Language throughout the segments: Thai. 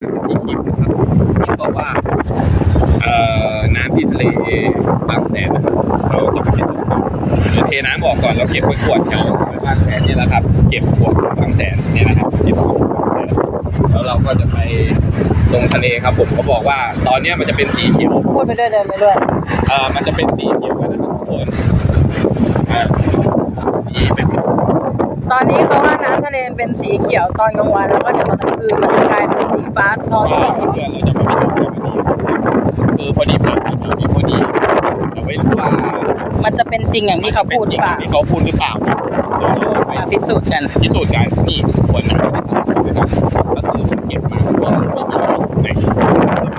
ที่คลิปนะครับที่บอกว่าเอ่อน้ำที่ทะเลบางแสนนะครับเราจะไปพิสูจน์กันเดี๋ยวเทน้ำออกก่อนเราเก็บไว้ขวดแถวบางแสนนี่แหละครับ เก็บขวดบางแสนเนี่ยนะครับเก็บขวดแสนแล้วเราก็จะไปลงทะเลครับ ผมเขาบอกว่าตอนเนี้ยมันจะเป็นสีเขียวพูดไปด้วยเดินไปด้วย เอ่อมันจะเป็นสีเขียวกันนะครับทุกคนอ่านี่เป็น ตอนนี้เขาว่า น้ำทะเลเป็นสีเขียวตอนกลางวันแล้วก็เดี๋ยวตอนกลางคืนมันจะกลายเป็นสีฟ้าสะท้อนแสว่างเพื่อนเราจะมาพิสูจน์กันวันนี้คือพอดีผ่านมาแถวนี้พอดีเราไม่รู้ว่ามันจะเป็นจริงอย่างที่เขาพูดหรือเปล่าที่เขาพูดหรือเปล่าเดี๋ยวเราไปมาพิสูจน์กันพิสูจน์กันนี่คนนะนะครับก็คือผมเก็บมาเพื่อไม่มีใน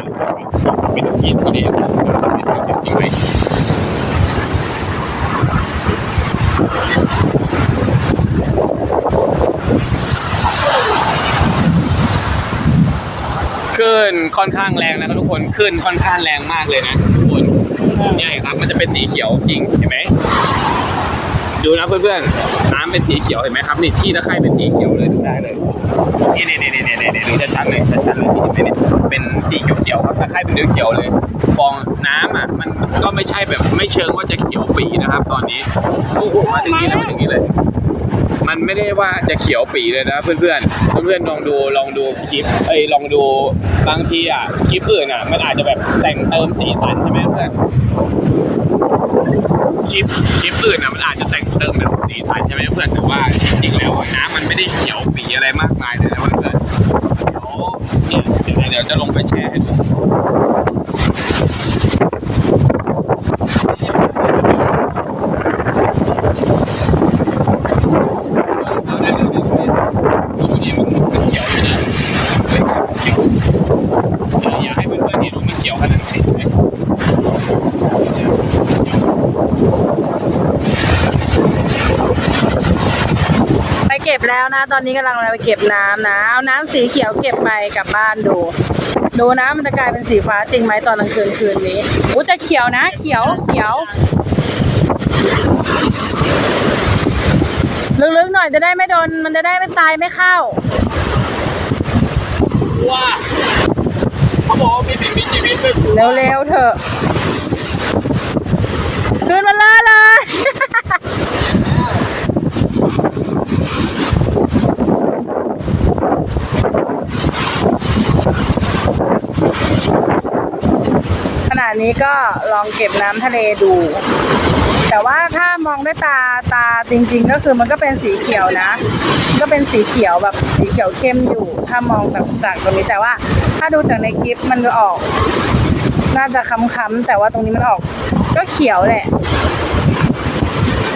เป็นทีมเขาเนี่ยเป็นทีมจริงไหม ขึ้นค่อนข้างแรงนะครับทุกคนขึ้นค่อนข้างแรงมากเลยนะทุกคนเนี่ยครับมันจะเป็นสีเขียวจริงเห็นไหมดูนะเพื่อนๆน้ำเป็นสีเขียวเห็นไหมครับนี่ที่ตะไคร่เป็นสีเขียวเลยดูได้เลยนี่นี่นี่นี่นี่นี่ดูชัดๆเลยชัดๆเลยนี่เห็นไหมนี่เป็นสีเขียวๆครับตะไคร่เป็นเขียวเลยฟองน้ำอะมันก็ไม่ใช่แบบไม่เชิงว่าจะเขียวปีนะครับ ตอนนี้โอ้โหมาถึงนี้แล้วมาถึงนี้เลย มันไม่ได้ว่าจะเขียวปีเลยนะเพื่อนๆเพื่อนๆลองดูลองดูคลิปเอ้ยลองดู บางทีอะคลิปอื่นอะ มันอาจจะแบบแต่งเติมสีสันใช่ไหมเพื่อนคลิปคลิปอื่นอะมันอาจจะแต่งเติมแบบสีสันใช่ไหมเพื่อนแต่ว่าจริงๆแล้วอะน้ำมันไม่ได้เขียวปีอะไรมากมายเลยนะเพื่อนเดี๋ยวเดี๋ยวจะลงไปแชร์ให้ดูเอาได้เลยดูดิมันมันเขียวอยู่นะเฮ้ยเขียวเดี๋ยวอยากให้เพื่อนๆเห็นว่ามันเขียวขนาดไหนเห็นไหม ไปเก็บ แล้วนะ ตอนนี้กำลังไปเก็บน้ำนะเอาน้ำสีเขียวเก็บไปกลับบ้านดู ดูนะมันจะกลายเป็นสีฟ้าจริงไหมตอนกลางคืนคืนนี้อู้จะเขียวนะ เขียวเขียวลึกๆหน่อยจะได้ไม่โดน มันจะได้ไม่ตายไม่เข้าว่าเขาบอกว่ามีสิ่งมีชีวิตด้วยเร็วๆเถอะคืนมันเลย เลยขณะนี้ก็ลองเก็บน้ำทะเลดู แต่ว่าถ้ามองด้วยตาตาจริง ๆ ก็คือมันก็เป็นสีเขียวนะ ก็เป็นสีเขียวแบบสีเขียวเข้มอยู่ ถ้ามองแบบจากตรงนี้แต่ว่า ถ้าดูจากในคลิปมันก็ออก น่าจะค้ำๆแต่ว่าตรงนี้มันออก ก็เขียวแหละ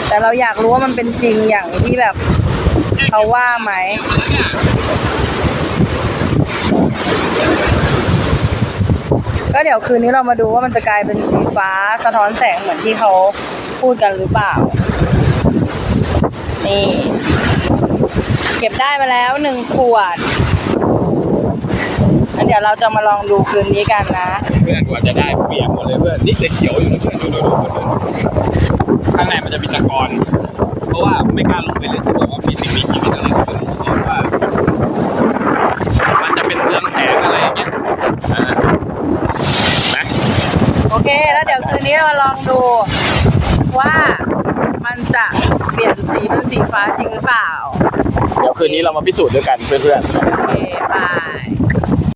แต่เราอยากรู้ว่ามันเป็นจริงอย่างที่แบบเขาว่าไหม ก็เดี๋ยวคืนนี้เรามาดูว่ามันจะกลายเป็นสีฟ้าสะท้อนแสงเหมือนที่เขาพูดกันหรือเปล่า นี่ เก็บได้มาแล้วหนึ่งขวดงั้นเดี๋ยวเราจะมาลองดูคืนนี้กันนะ เพื่อนกว่าจะได้เปียกหมดเลยเพื่อนนี่จะเขียวอยู่นะเพื่อนดูดูดูดูข้างในมันจะมีตะกอนเพราะว่าไม่กล้าลงไปเลยที่บอกว่ามีสิ่งมีชีวิตอะไรก็ไม่รู้เพราะว่า มันจะเป็นเรื่องแสงอะไรอย่างเงี้ยอ่าเห็นไหม โอ เค แล้วเดี๋ยวคืนนี้เรามาลองดูว่ามันจะเปลี่ยนสีเป็นสีฟ้าจริงหรือเปล่า เดี๋ยวคืนนี้เรามาพิสูจน์ด้วยกันเพื่อนๆ โอเคบาย